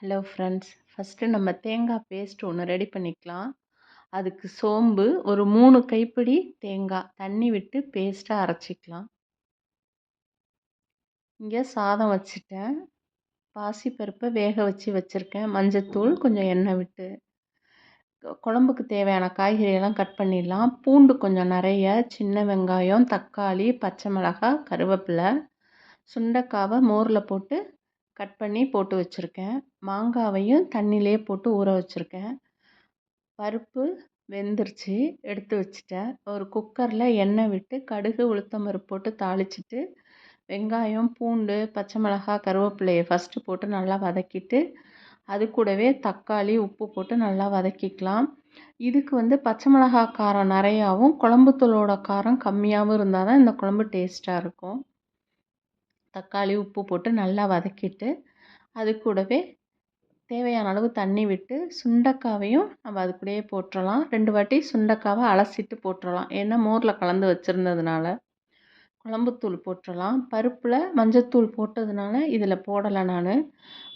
Hello friends first நம்ம தேங்காய் paste ஒன்று ரெடி பண்ணிக்கலாம். அதுக்கு சோம்பு ஒரு மூணு கைப்பிடி தேங்காய். தண்ணி விட்டு பேஸ்ட்டாக அரைச்சிக்கலாம். இங்கே சாதம் வச்சுட்டேன். பாசிப்பருப்பை வேக வச்சு வச்சுருக்கேன். மஞ்சத்தூள் கொஞ்சம் எண்ணெய் விட்டு. குழம்புக்கு தேவையான காய்கறியெல்லாம் கட் பண்ணிடலாம். பூண்டு கொஞ்சம் நிறைய சின்ன வெங்காயம் தக்காளி பச்சை மிளகாய் கருவேப்பிலை சுண்டைக்காவை மோரில் போட்டு கட் பண்ணி போட்டு வச்சுருக்கேன். மாங்காவையும் தண்ணியிலே போட்டு ஊற வச்சுருக்கேன். பருப்பு வெந்துருச்சு எடுத்து வச்சுட்டேன். ஒரு குக்கரில் எண்ணெய் விட்டு கடுகு உளுத்தம்பருப்பு போட்டு தாளிச்சிட்டு வெங்காயம் பூண்டு பச்சை மிளகா கருவேப்பிலையை ஃபஸ்ட்டு போட்டு நல்லா வதக்கிட்டு அது கூடவே தக்காளி உப்பு போட்டு நல்லா வதக்கிக்கலாம். இதுக்கு வந்து பச்சை மிளகா காரம் நிறையாவும் குழம்புத்தூளோட காரம் கம்மியாகவும் இருந்தால் தான் இந்த குழம்பு டேஸ்ட்டாக இருக்கும். தக்காளி உப்பு போட்டு நல்லா வதக்கிட்டு அது கூடவே தேவையான அளவு தண்ணி விட்டு சுண்டக்காவையும் நம்ம அது கூடயே போட்டுடலாம் ரெண்டு வாட்டி சுண்டக்காவை அலசிட்டு போட்டுடலாம் ஏன்னா மோரில் கலந்து வச்சுருந்ததுனால. குழம்புத்தூள் போட்டுடலாம் பருப்பில் மஞ்சத்தூள் போட்டதுனால இதில் போடலை நான்.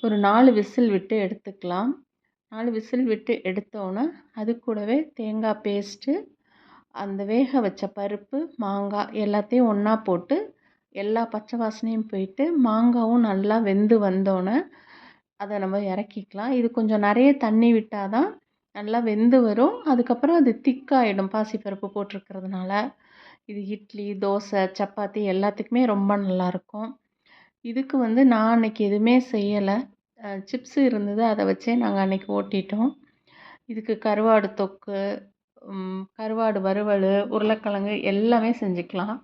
ஒரு நாலு விசில் விட்டு எடுத்துக்கலாம். நாலு விசில் விட்டு எடுத்தோன்னே அது கூடவே தேங்காய் பேஸ்ட்டு அந்த வேக வச்ச பருப்பு மாங்காய் எல்லாத்தையும் ஒன்றா போட்டு எல்லா பச்சை வாசனையும் போயிட்டு மாங்காவும் நல்லா வெந்து வந்தோடனே அதை நம்ம இறக்கிக்கலாம். இது கொஞ்சம் நிறைய தண்ணி விட்டால் தான் நல்லா வெந்து வரும். அதுக்கப்புறம் அது திக்காகிடும் பாசிப்பருப்பு போட்டிருக்கிறதுனால. இது இட்லி தோசை சப்பாத்தி எல்லாத்துக்குமே ரொம்ப நல்லாயிருக்கும். இதுக்கு வந்து நான் அன்றைக்கி எதுவுமே செய்யலை. சிப்ஸு இருந்தது. அதை வச்சே நாங்கள் அன்றைக்கி ஓட்டிட்டோம். இதுக்கு கருவாடு தொக்கு கருவாடு வறுவல் உருளைக்கிழங்கு எல்லாமே செஞ்சுக்கலாம்.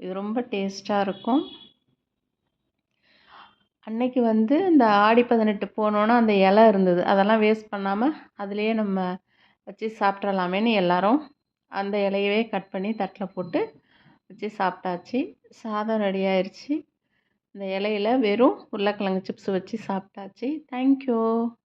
இது ரொம்ப டேஸ்ட்டாக இருக்கும். அன்னைக்கு வந்து இந்த ஆடி பதினெட்டு போனோன்னா அந்த இலை இருந்தது. அதெல்லாம் வேஸ்ட் பண்ணாமல் அதிலேயே நம்ம வச்சு சாப்பிட்றலாமேன்னு எல்லோரும் அந்த இலையவே கட் பண்ணி தட்டில் போட்டு வச்சு சாப்பிட்டாச்சு. சாதம் ரெடி ஆயிடுச்சு இந்த இலையில வெறும் உருளைக்கிழங்கு சிப்ஸ் வச்சு சாப்பிட்டாச்சு. தேங்க்யூ